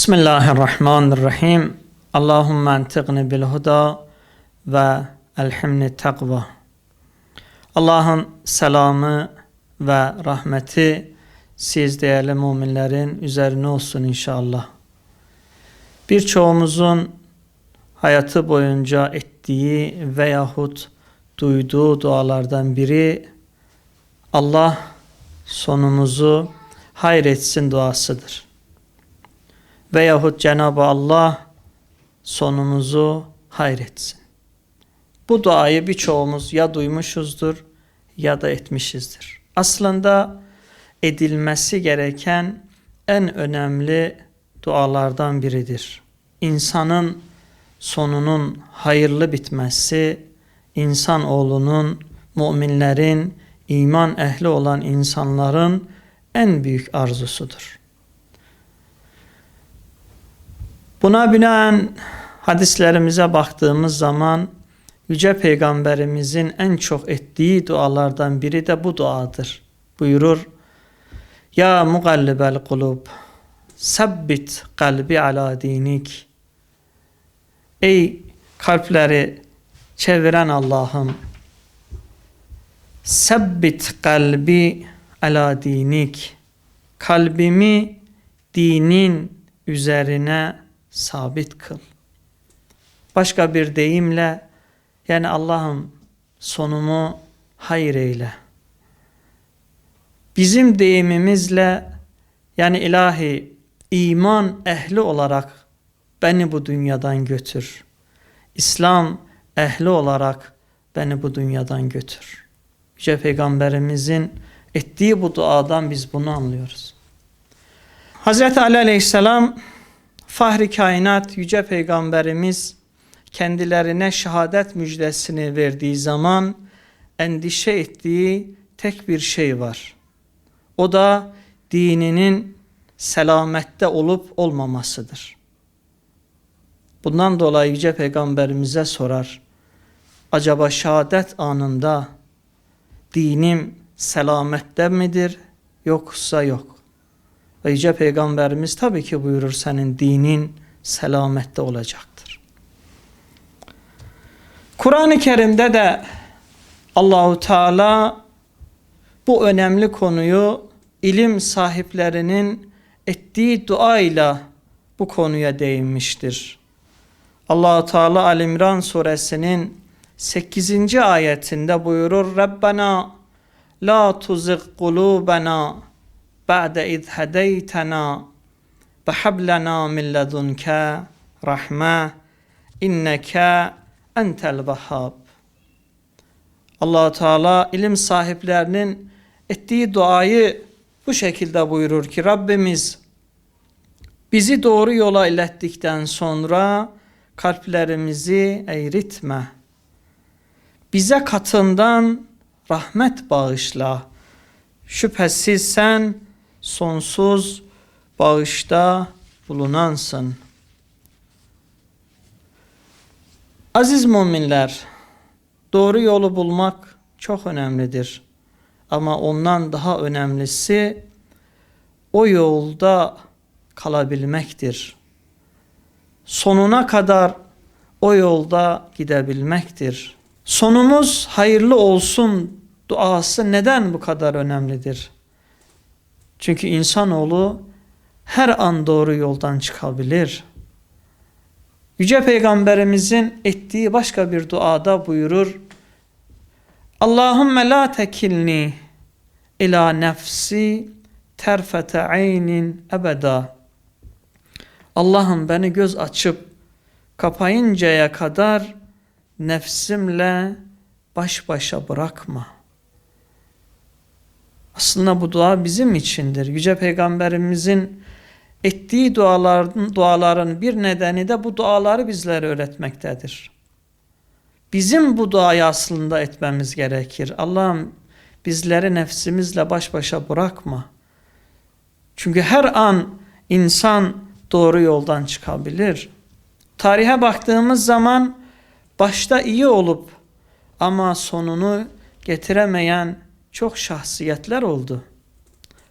Bismillahirrahmanirrahim. Allahümme entigni bil huda ve elhimni takva. Allah'ın selamı ve rahmeti siz değerli müminlerin üzerine olsun inşallah. Birçoğumuzun hayatı boyunca ettiği veyahut duyduğu dualardan biri Allah sonumuzu hayretsin duasıdır. Veyahut Cenab-ı Allah sonumuzu hayretsin. Bu duayı birçoğumuz ya duymuşuzdur ya da etmişizdir. Aslında edilmesi gereken en önemli dualardan biridir. İnsanın sonunun hayırlı bitmesi, insan oğlunun, müminlerin, iman ehli olan insanların en büyük arzusudur. Buna binaen hadislerimize baktığımız zaman Yüce Peygamberimizin en çok ettiği dualardan biri de bu duadır. Buyurur, Ya mugallibel kulub, sabbit kalbi ala dinik. Ey kalpleri çeviren Allah'ım, sabbit kalbi ala dinik. Kalbimi dinin üzerine sabit kıl. Başka bir deyimle yani Allah'ım sonumu hayır eyle. Bizim deyimimizle yani ilahi iman ehli olarak beni bu dünyadan götür. İslam ehli olarak beni bu dünyadan götür. Yüce Peygamberimizin ettiği bu duadan biz bunu anlıyoruz. Hazreti Ali Aleyhisselam Fahri kainat Yüce Peygamberimiz kendilerine şehadet müjdesini verdiği zaman endişe ettiği tek bir şey var. O da dininin selamette olup olmamasıdır. Bundan dolayı Yüce Peygamberimize sorar. Acaba şehadet anında dinim selamette midir yoksa yok. Ve Yüce Peygamberimiz tabii ki buyurur senin dinin selamette olacaktır. Kur'an-ı Kerim'de de Allahu Teala bu önemli konuyu ilim sahiplerinin ettiği duayla bu konuya değinmiştir. Allahu Teala Ali İmran suresinin 8. ayetinde buyurur Rabbena la tuzigh kulubena ba'de iz hedeytena ve hablena min ledunke rahme inneke entel allah Teala ilim sahiplerinin ettiği duayı bu şekilde buyurur ki Rabbimiz bizi doğru yola ilettikten sonra kalplerimizi eğritme. Bize katından rahmet bağışla. Şüphesiz sen sonsuz bağışta bulunansın. Aziz müminler, doğru yolu bulmak çok önemlidir. Ama ondan daha önemlisi o yolda kalabilmektir. Sonuna kadar o yolda gidebilmektir. Sonumuz hayırlı olsun duası neden bu kadar önemlidir? Çünkü insanoğlu her an doğru yoldan çıkabilir. Yüce Peygamberimizin ettiği başka bir duada buyurur. Allahümme la tekilni ila nefsi terfete aynin ebeda. Allah'ım beni göz açıp kapayıncaya kadar nefsimle baş başa bırakma.'' Aslında bu dua bizim içindir. Yüce Peygamberimizin ettiği duaların, duaların bir nedeni de bu duaları bizlere öğretmektedir. Bizim bu duayı aslında etmemiz gerekir. Allah'ım bizleri nefsimizle baş başa bırakma. Çünkü her an insan doğru yoldan çıkabilir. Tarihe baktığımız zaman başta iyi olup ama sonunu getiremeyen çok şahsiyetler oldu.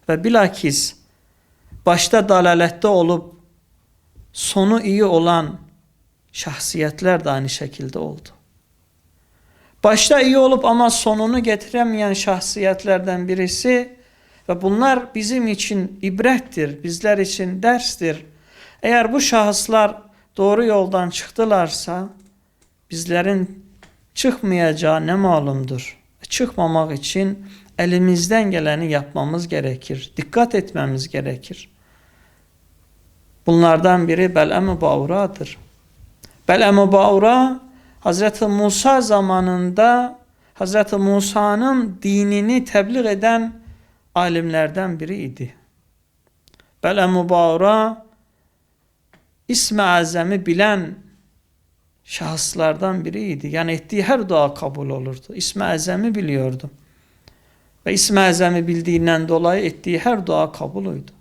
Ve bilakis başta dalalette olup sonu iyi olan şahsiyetler de aynı şekilde oldu. Başta iyi olup ama sonunu getiremeyen şahsiyetlerden birisi ve bunlar bizim için ibrettir, bizler için derstir. Eğer bu şahıslar doğru yoldan çıktılarsa bizlerin çıkmayacağı ne malumdur. Çıkmamak için elimizden geleni yapmamız gerekir. Dikkat etmemiz gerekir. Bunlardan biri Bel'em-i Baura'dır. Bel'em-i Baura Hazreti Musa zamanında Hazreti Musa'nın dinini tebliğ eden alimlerden biriydi. Bel'em-i Baura İsmi Azam'ı bilen şahıslardan biriydi. Yani ettiği her dua kabul olurdu. İsmi Azam'ı biliyordu. Ve İsmi Azam'ı bildiğinden dolayı ettiği her dua kabul oydu.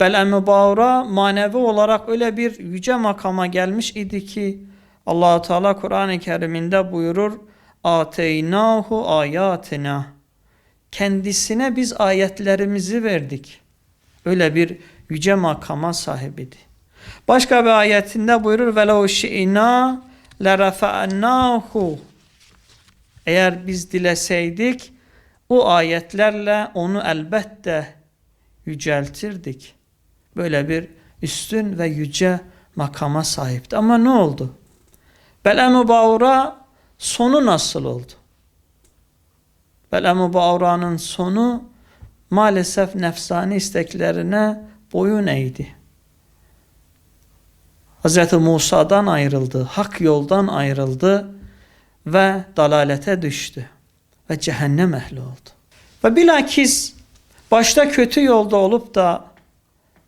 Bel'em-i Bağra manevi olarak öyle bir yüce makama gelmiş idi ki allah Teala Kur'an-ı Kerim'inde buyurur Ateynahu ayatina Kendisine biz ayetlerimizi verdik. Öyle bir yüce makama sahibiydi. Başka bir ayetinde buyurur velev şi'na lerefa'nahu Eğer biz dileseydik o ayetlerle onu elbette yüceltirdik. Böyle bir üstün ve yüce makama sahipti. Ama ne oldu? Belem-i sonu nasıl oldu? Belem-i sonu maalesef nefsani isteklerine boyun eğdi. Hz. Musa'dan ayrıldı, hak yoldan ayrıldı ve dalalete düştü ve cehennem ehli oldu. Ve bilakis başta kötü yolda olup da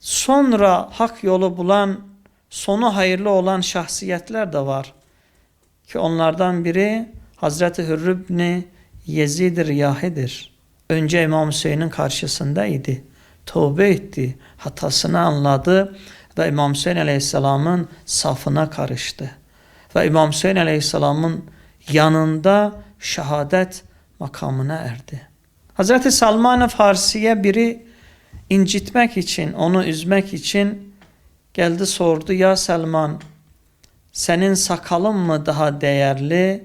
sonra hak yolu bulan, sonu hayırlı olan şahsiyetler de var. Ki onlardan biri Hazreti Hürrübni Yezid Riyahi'dir. Önce İmam Hüseyin'in karşısındaydı. Tövbe etti, hatasını anladı ve İmam Hüseyin Aleyhisselam'ın safına karıştı. Ve İmam Hüseyin Aleyhisselam'ın yanında şehadet makamına erdi. Hazreti Salman-ı Farsi'ye biri incitmek için, onu üzmek için geldi sordu. Ya Selman senin sakalın mı daha değerli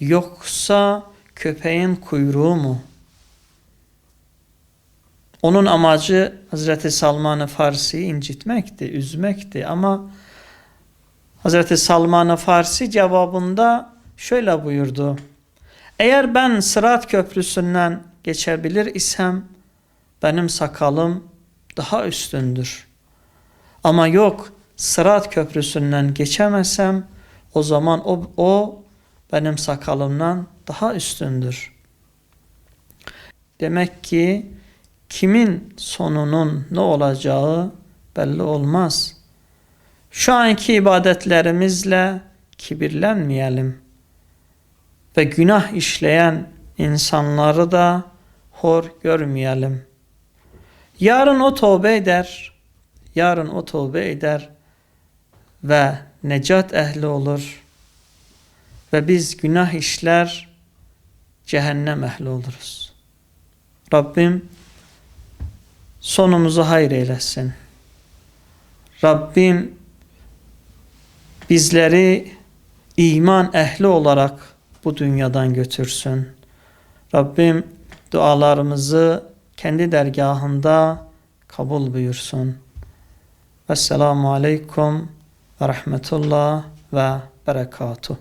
yoksa köpeğin kuyruğu mu? Onun amacı Hazreti Salman-ı Farsi'yi incitmekti, üzmekti ama Hazreti Salman-ı Farsi cevabında şöyle buyurdu. Eğer ben Sırat Köprüsü'nden geçebilir isem benim sakalım daha üstündür. Ama yok Sırat Köprüsü'nden geçemezsem o zaman o, o benim sakalımdan daha üstündür. Demek ki kimin sonunun ne olacağı belli olmaz. Şu anki ibadetlerimizle kibirlenmeyelim ve günah işleyen insanları da hor görmeyelim. Yarın o tövbe eder, yarın o tövbe eder ve necat ehli olur ve biz günah işler cehennem ehli oluruz. Rabbim sonumuzu hayır eylesin. Rabbim bizleri iman ehli olarak bu dünyadan götürsün. Rabbim dualarımızı kendi dergahında kabul buyursun. Esselamu Aleyküm ve Rahmetullah ve Berekatuhu.